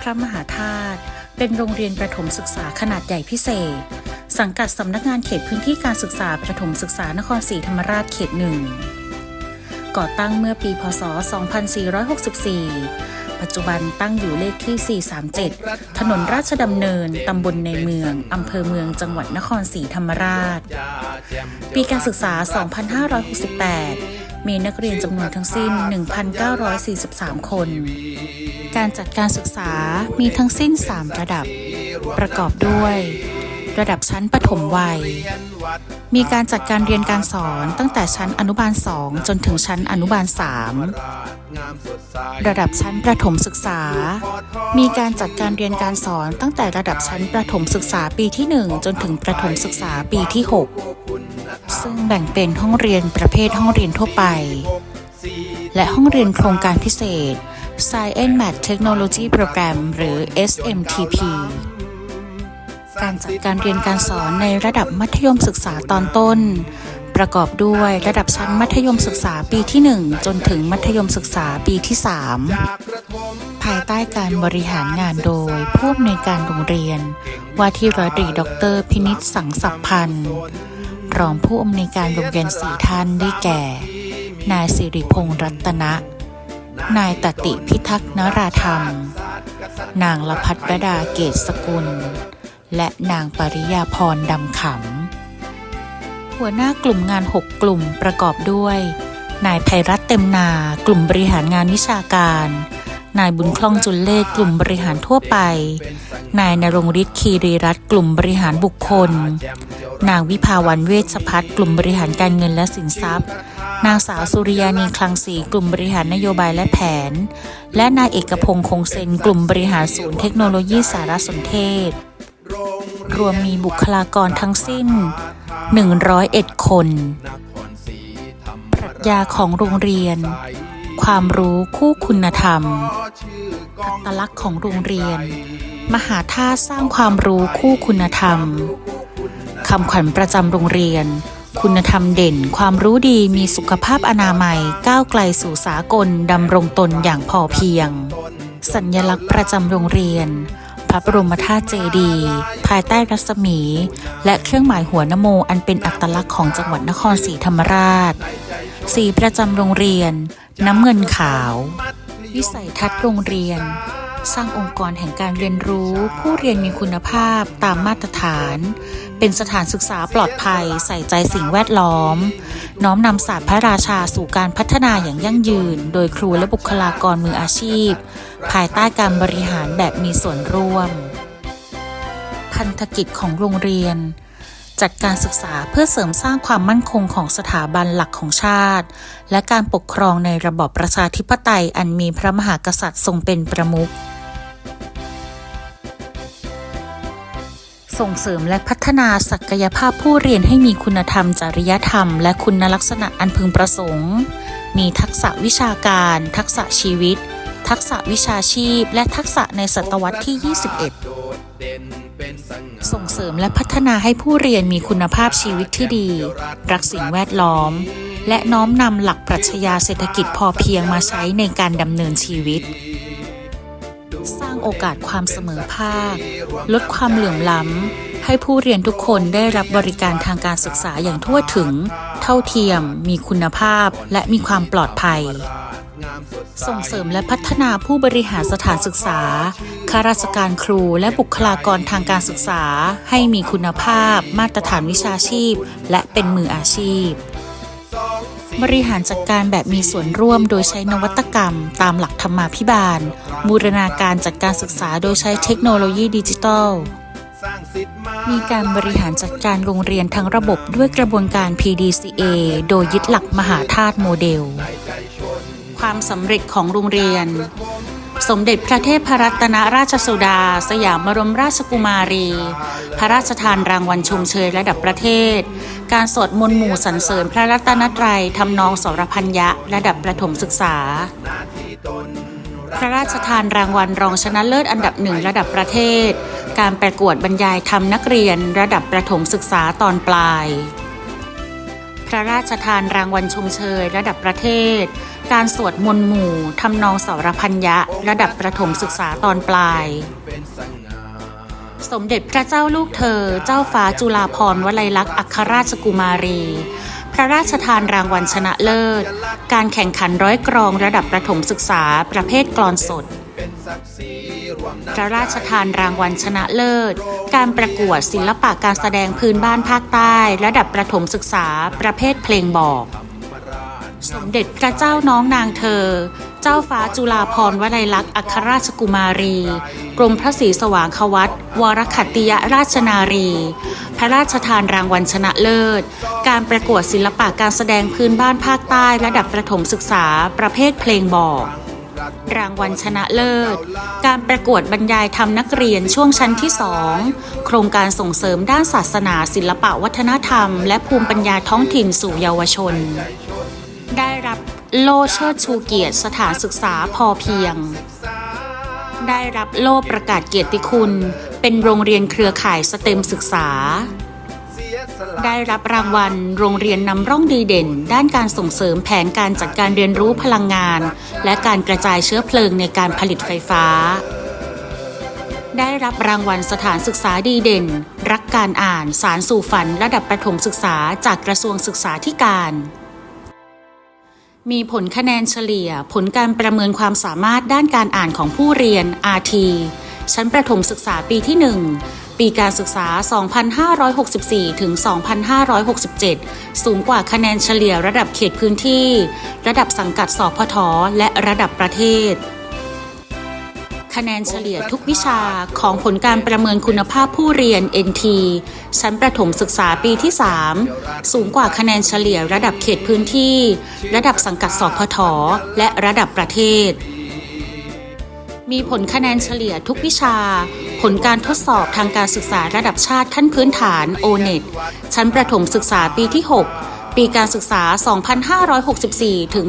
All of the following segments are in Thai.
พระมหาธาตุเป็นโรงเรียนประถมศึกษาขนาดใหญ่พิเศษ สังกัดสำนักงานเขตพื้นที่การศึกษาประถมศึกษานครศรีธรรมราชเขตหนึ่งก่อตั้งเมื่อปีพศ 2464 ปัจจุบันตั้งอยู่เลขที่ 437 ถนนราชดำเนิน ตำบลในเมือง อำเภอเมืองจังหวัดนครศรีธรรมราช ปีการศึกษา 2568 มีนักเรียนจำนวนทั้งสิ้น 1,943 คน การจัดการศึกษามีทั้งสิ้น 3 ระดับ ประกอบด้วย ระดับชั้นประถมวัย มีการจัดการเรียนการสอนตั้งแต่ชั้นอนุบาล 2 จนถึงชั้นอนุบาล 3 ระดับชั้นประถมศึกษา มีการจัดการเรียนการสอนตั้งแต่ระดับชั้นประถมศึกษาปีที่ 1 จนถึงประถมศึกษาปีที่ 6 ซึ่งแบ่งเป็นห้องเรียนประเภทห้องเรียนทั่วไป และห้องเรียนโครงการพิเศษ Science Math Technology Program หรือ SMTP การจัดการเรียนการสอนในระดับมัธยมศึกษาตอนต้น ประกอบด้วยระดับชั้นมัธยมศึกษาปีที่ 1 จนถึงมัธยมศึกษาปีที่ 3 ภายใต้การบริหารงานโดยผู้อำนวยการโรงเรียน ว่าที่ร้อยตรีดรพินิษสังสัพพันธ์รองผู้อำนวยการโรงเรียนสี่ท่านได้แก่ นายสิริพงษ์รัตนะ นายตติพิทักษ์นราธรรม นางละพัฒรดาเกตสกุล และนางปริยาพรดำขำ หัวหน้ากลุ่มงาน 6 กลุ่มประกอบด้วย นายไพรัตเต็มนากลุ่มบริหารงานวิชาการ นายบุญคล่องจุลเลศกลุ่มบริหารทั่วไป นายนรงฤทธิ์คีรีรัตน์กลุ่มบริหารบุคคล นางวิภาวันเวชพัฒน์กลุ่มบริหารการเงินและสินทรัพย์ นางสาวสุริยานีคลังศรีกลุ่มบริหารนโยบายและแผน และนายเอกพงษ์คงเซนกลุ่มบริหารศูนย์เทคโนโลยีสารสนเทศ รวมมีบุคลากรทั้งสิ้น 101 คน ปรัชญาของโรงเรียน ความรู้คู่คุณธรรมอัตลักษณ์ของโรงเรียน มหาธาตุสร้างความรู้คู่คุณธรรมคำขวัญประจำโรงเรียน คุณธรรมเด่น ความรู้ดีมีสุขภาพอนามัย ก้าวไกลสู่สากลดำรงตนอย่างพอเพียง สัญลักษณ์ประจำโรงเรียน พระบรมธาตุเจดีย์ภายใต้รัศมี และเครื่องหมายหัวนโมอันเป็นอัตลักษณ์ของจังหวัดนครศรีธรรมราช สีประจำโรงเรียน น้ำเงินขาว วิสัยทัศน์โรงเรียน สร้างองค์กรแห่งการเรียนรู้ ผู้เรียนมีคุณภาพตามมาตรฐาน เป็นสถานศึกษาปลอดภัย ใส่ใจสิ่งแวดล้อม น้อมนำศาสตร์พระราชาสู่การพัฒนาอย่างยั่งยืน โดยครูและบุคลากรมืออาชีพ ภายใต้การบริหารแบบมีส่วนร่วม พันธกิจของโรงเรียนจัดการศึกษาเพื่อเสริมสร้างความมั่นคงของสถาบันหลักของชาติ และการปกครองในระบอบประชาธิปไตยอันมีพระมหากษัตริย์ทรงเป็นประมุข ส่งเสริมและพัฒนาศักยภาพผู้เรียนให้มีคุณธรรม จริยธรรม และคุณลักษณะอันพึงประสงค์ มีทักษะวิชาการ ทักษะชีวิต ทักษะวิชาชีพ และทักษะในศตวรรษที่ 21 ส่งเสริมและพัฒนาให้ผู้เรียนมีคุณภาพชีวิตที่ดี รักสิ่งแวดล้อม และน้อมนำหลักปรัชญาเศรษฐกิจพอเพียงมาใช้ในการดำเนินชีวิต โอกาสความเสมอภาค ลดความเหลื่อมล้ำ ให้ผู้เรียนทุกคนได้รับบริการทางการศึกษาอย่างทั่วถึง เท่าเทียม มีคุณภาพ และมีความปลอดภัย ส่งเสริมและพัฒนาผู้บริหารสถานศึกษาข้าราชการครูและบุคลากรทางการศึกษา ให้มีคุณภาพ มาตรฐานวิชาชีพ และเป็นมืออาชีพ บริหารจัดการแบบมีส่วนร่วมโดยใช้นวัตกรรม ตามหลักธรรมาภิบาล บูรณาการจัดการศึกษาโดยใช้เทคโนโลยีดิจิทัล มีการบริหารจัดการโรงเรียนทั้งระบบด้วยกระบวนการ PDCA โดยยึดหลักมหาธาตุโมเดล ความสำเร็จของโรงเรียน สมเด็จพระเทพรัตนราชสุดา สยามบรมราชกุมารี พระราชทานรางวัลชมเชยระดับประเทศ การสวดมนต์หมู่สรรเสริญพระรัตนตรัยทำนองสรพัญญะระดับประถมศึกษา พระราชทานรางวัลรองชนะเลิศอันดับหนึ่งระดับประเทศ การประกวดบรรยายธรรมนักเรียนระดับประถมศึกษาตอนปลาย พระราชทานรางวัลชมเชยระดับประเทศ การสวดมนต์หมู่ทำนองสารพันยะระดับประถมศึกษาตอนปลาย สมเด็จพระเจ้าลูกเธอ เจ้าฟ้าจุฬาภรณ์วลัยลักษณ์อัครราชกุมารี พระราชทานรางวัลชนะเลิศ การแข่งขันร้อยกรองระดับประถมศึกษาประเภทกลอนสดพระราชทานรางวัลชนะเลิศ การประกวดศิลปะการแสดงพื้นบ้านภาคใต้ ระดับประถมศึกษาประเภทเพลงบอก สมเด็จพระเจ้าน้องนางเธอ เจ้าฟ้าจุฬาภรณ์วลัยลักษณ์อัครราชกุมารี กรมพระศรีสว่างควัตวรขัตติยราชนารี พระราชทานรางวัลชนะเลิศ การประกวดศิลปะการแสดงพื้นบ้านภาคใต้ระดับประถมศึกษาประเภทเพลงบอก รางวัลชนะเลิศ การประกวดบรรยายธรรมนักเรียนช่วงชั้นที่2โครงการส่งเสริมด้านศาสนา ศิลปะวัฒนธรรม และภูมิปัญญาท้องถิ่นสู่เยาวชน ได้รับโล่เชิดชูเกียรติสถานศึกษาพอเพียง ได้รับโล่ประกาศเกียรติคุณ เป็นโรงเรียนเครือข่ายสเต็มศึกษา ได้รับรางวัลโรงเรียนนำร่องดีเด่น ด้านการส่งเสริมแผนการจัดการเรียนรู้พลังงาน และการกระจายเชื้อเพลิงในการผลิตไฟฟ้า ได้รับรางวัลสถานศึกษาดีเด่น รักการอ่านสารสู่ฝันระดับประถมศึกษาจากกระทรวงศึกษาธิการ มีผลคะแนนเฉลี่ย ผลการประเมินความสามารถด้านการอ่านของผู้เรียน RT ชั้นประถมศึกษาปีที่ 1 ปีการศึกษา 2564 ถึง 2567 สูงกว่าคะแนนเฉลี่ยระดับเขตพื้นที่ ระดับสังกัดสพทและระดับประเทศ คะแนนเฉลี่ยทุกวิชาของผลการประเมินคุณภาพผู้เรียน NT ชั้นประถมศึกษาปีที่ 3 สูงกว่าคะแนนเฉลี่ยระดับเขตพื้นที่ ระดับสังกัดสพทและระดับประเทศ มีผลคะแนนเฉลี่ยทุกวิชา ผลการทดสอบทางการศึกษาระดับชาติขั้นพื้นฐาน O-NET ชั้นประถมศึกษาปีที่ 6 ปีการศึกษา 2564 ถึง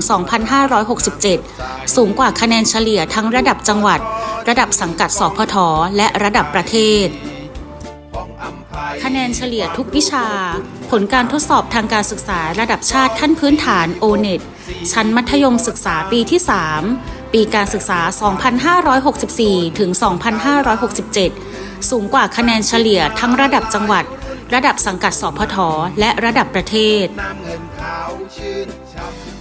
2567 สูงกว่าคะแนนเฉลี่ยทั้งระดับจังหวัด ระดับสังกัดสพทและระดับประเทศ คะแนนเฉลี่ยทุกวิชา ผลการทดสอบทางการศึกษาระดับชาติขั้นพื้นฐาน O-NET ชั้นมัธยมศึกษาปีที่ 3 ปีการศึกษา 2564 ถึง 2567 สูงกว่าคะแนนเฉลี่ยทั้งระดับจังหวัด ระดับสังกัดสพทและระดับประเทศ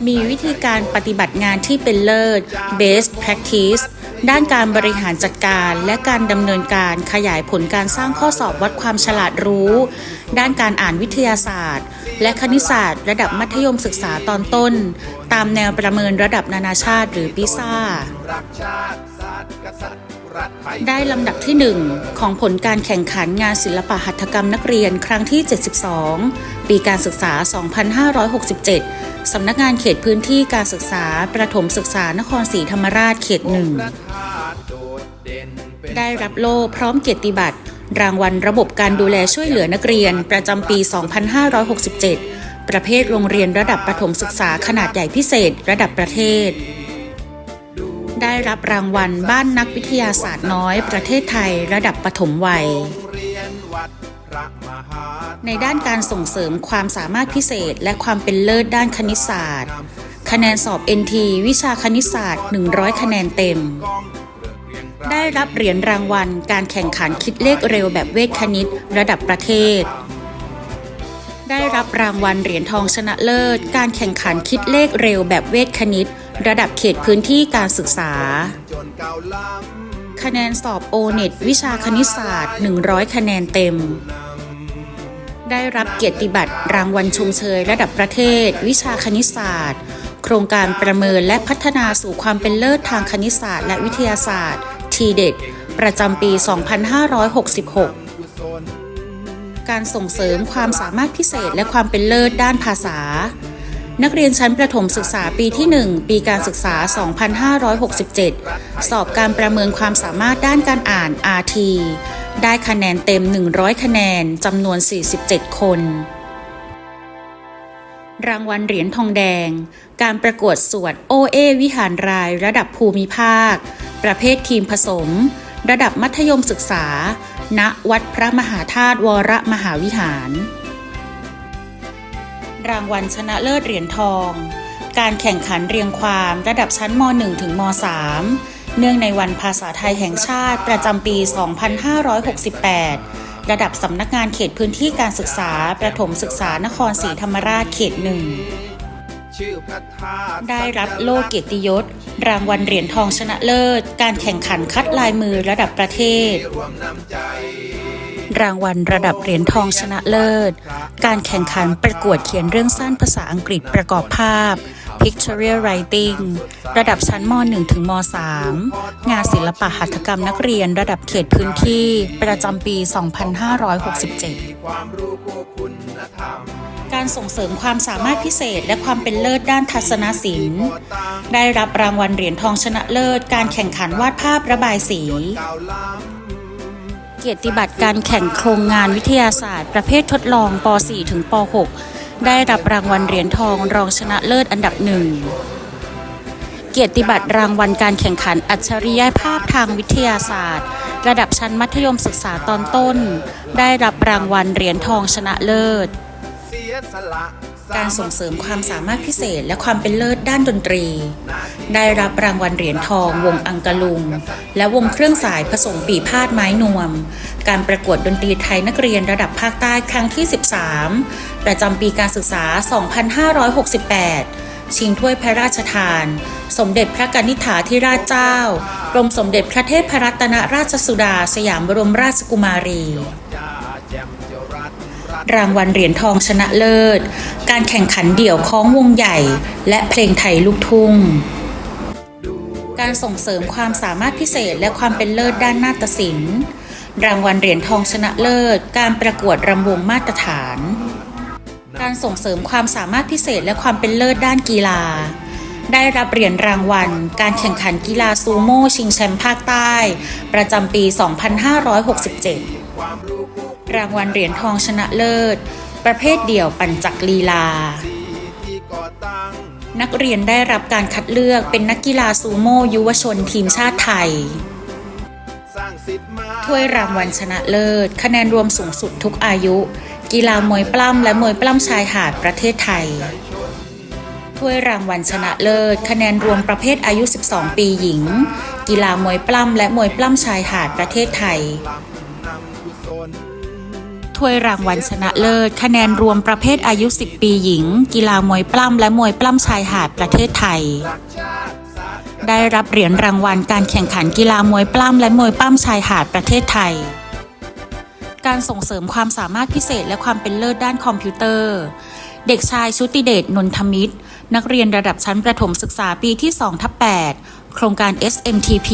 มีวิธีการปฏิบัติงานที่เป็นเลิศ best practice ด้านการบริหารจัดการและการดำเนินการขยายผลการสร้างข้อสอบวัดความฉลาดรู้ ด้านการอ่านวิทยาศาสตร์ และคณิตศาสตร์ ระดับมัธยมศึกษาตอนต้น ตามแนวประเมินระดับนานาชาติหรือปิซ่า ได้ลำดับที่ 1 ของผลการแข่งขันงานศิลปะหัตถกรรมนักเรียนครั้งที่ 72 ปีการศึกษา 2567 สำนักงานเขตพื้นที่การศึกษา ประถมศึกษานครศรีธรรมราชเขตหนึ่ง ได้รับโล่พร้อมเกียรติบัตร รางวัลระบบการดูแลช่วยเหลือนักเรียนประจำปี 2567 ประเภทโรงเรียนระดับประถมศึกษาขนาดใหญ่พิเศษ ระดับประเทศ ได้รับรางวัลบ้านนักวิทยาศาสตร์น้อย ประเทศไทยระดับปฐมวัย ในด้านการส่งเสริมความสามารถพิเศษ และความเป็นเลิศด้านคณิตศาสตร์ คะแนนสอบ NT วิชาคณิตศาสตร์ 100 คะแนนเต็ม ได้รับเหรียญรางวัล การแข่งขันคิดเลขเร็วแบบเวทคณิต ระดับประเทศได้รับรางวัลเหรียญทองชนะเลิศ การแข่งขันคิดเลขเร็วแบบเวทคณิต ระดับเขตพื้นที่การศึกษา คะแนนสอบ O-NET วิชาคณิตศาสตร์ 100 คะแนนเต็ม ได้รับเกียรติบัตรรางวัลชมเชยระดับประเทศ วิชาคณิตศาสตร์ โครงการประเมินและพัฒนาสู่ความเป็นเลิศทางคณิตศาสตร์และวิทยาศาสตร์ ทีเด็ดประจำปี 2566 การส่งเสริมความสามารถพิเศษและความเป็นเลิศด้านภาษา นักเรียนชั้นประถมศึกษาปีที่ 1 ปีการศึกษา 2567 สอบการประเมินความสามารถด้านการอ่าน RT ได้คะแนนเต็ม 100 คะแนนจำนวน 47 คน รางวัลเหรียญทองแดง การประกวดสวดโอเอวิหารรายระดับภูมิภาค ประเภททีมผสม ระดับมัธยมศึกษา ณ วัดพระมหาธาตุวรมหาวิหาร รางวัลชนะเลิศเหรียญทอง การแข่งขันเรียงความระดับชั้นม .1 ถึงม .3 เนื่องในวันภาษาไทยแห่งชาติประจำปี 2568 ระดับสำนักงานเขตพื้นที่การศึกษา ประถมศึกษานครศรีธรรมราชเขตหนึ่งได้รับโล่เกียรติยศ รางวัลเหรียญทองชนะเลิศ การแข่งขันคัดลายมือระดับประเทศ รางวัลระดับเหรียญทองชนะเลิศ การแข่งขันประกวดเขียนเรื่องสั้นภาษาอังกฤษประกอบภาพ Pictorial Writing ระดับชั้นม .1 ถึงม .3 งานศิลปะหัตถกรรมนักเรียนระดับเขตพื้นที่ประจำปี 2567การส่งเสริมความสามารถพิเศษและความเป็นเลิศด้านทัศนศิลป์ ได้รับรางวัลเหรียญทองชนะเลิศ การแข่งขันวาดภาพระบายสี เกียรติบัตรการแข่งโครงงานวิทยาศาสตร์ ประเภททดลองป .4 ถึงป .6 ได้รับรางวัลเหรียญทองรองชนะเลิศอันดับหนึ่ง เกียรติบัตรรางวัลการแข่งขันอัจฉริยภาพทางวิทยาศาสตร์ ระดับชั้นมัธยมศึกษาตอนต้น ได้รับรางวัลเหรียญทองชนะเลิศ เสียสละ การส่งเสริมความสามารถพิเศษและความเป็นเลิศด้านดนตรี ได้รับรางวัลเหรียญทอง วงอังกะลุง และวงเครื่องสายผสมปีพาดไม้นวม การประกวดดนตรีไทยนักเรียนระดับภาคใต้ครั้งที่ 13 ประจำปีการศึกษา 2568 ชิงถ้วยพระราชทาน สมเด็จพระกนิษฐาธิราชเจ้ากรมสมเด็จพระเทพรัตนราชสุดา สยามบรมราชกุมารี รางวัลเหรียญทองชนะเลิศ การแข่งขันเดี่ยวคล้องวงใหญ่ และเพลงไทยลูกทุ่ง การส่งเสริมความสามารถพิเศษและความเป็นเลิศด้านนาฏศิลป์ รางวัลเหรียญทองชนะเลิศ การประกวดรำวงมาตรฐาน การส่งเสริมความสามารถพิเศษและความเป็นเลิศด้านกีฬา ได้รับเหรียญรางวัล การแข่งขันกีฬาซูโม่ชิงแชมป์ภาคใต้ ประจำปี 2567 รางวัลเหรียญทองชนะเลิศ ประเภทเดี่ยวปั่นจักรลีลา นักเรียนได้รับการคัดเลือกเป็นนักกีฬาซูโม่ยุวชนทีมชาติไทย ถ้วยรางวัลชนะเลิศ คะแนนรวมสูงสุดทุกอายุ กีฬามวยปล้ำและมวยปล้ำชายหาดประเทศไทย ถ้วยรางวัลชนะเลิศ คะแนนรวมประเภทอายุ 12 ปีหญิง กีฬามวยปล้ำและมวยปล้ำชายหาดประเทศไทย ถ้วยรางวัลชนะเลิศ คะแนนรวมประเภทอายุ 10 ปีหญิง กีฬามวยปล้ำและมวยปล้ำชายหาดประเทศไทย ได้รับเหรียญรางวัลการแข่งขันกีฬามวยปล้ำและมวยปล้ำชายหาดประเทศไทย การส่งเสริมความสามารถพิเศษและความเป็นเลิศด้านคอมพิวเตอร์ เด็กชายชุติเดชนนทมิตร นักเรียนระดับชั้นประถมศึกษาปีที่2ทับ8โครงการ SMTP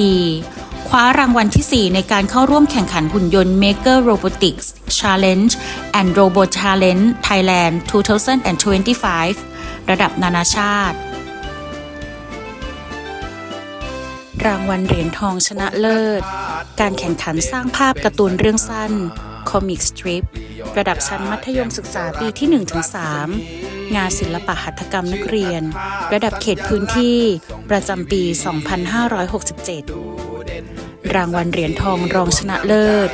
คว้ารางวัลที่ 4 ในการเข้าร่วมแข่งขันหุ่นยนต์ Maker Robotics Challenge and Robot Challenge Thailand 2025 ระดับนานาชาติ รางวัลเหรียญทองชนะเลิศ การแข่งขันสร้างภาพการ์ตูนเรื่องสั้น Comic Strip ระดับชั้นมัธยมศึกษาปีที่ 1-3งานศิลปะหัตถกรรมนักเรียน ระดับเขตพื้นที่ประจำปี 2567 รางวัลเหรียญทองรองชนะเลิศ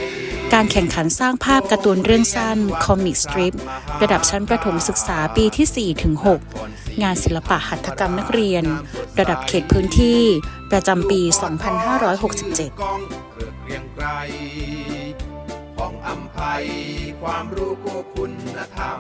การแข่งขันสร้างภาพการ์ตูนเรื่องสั้น Comic Strip ระดับชั้นประถมศึกษาปีที่ 4 ถึง 6 งานศิลปะหัตถกรรมนักเรียน ระดับเขตพื้นที่ ประจำปี 2567ของอัมภัยความรู้คู่คุณธรรม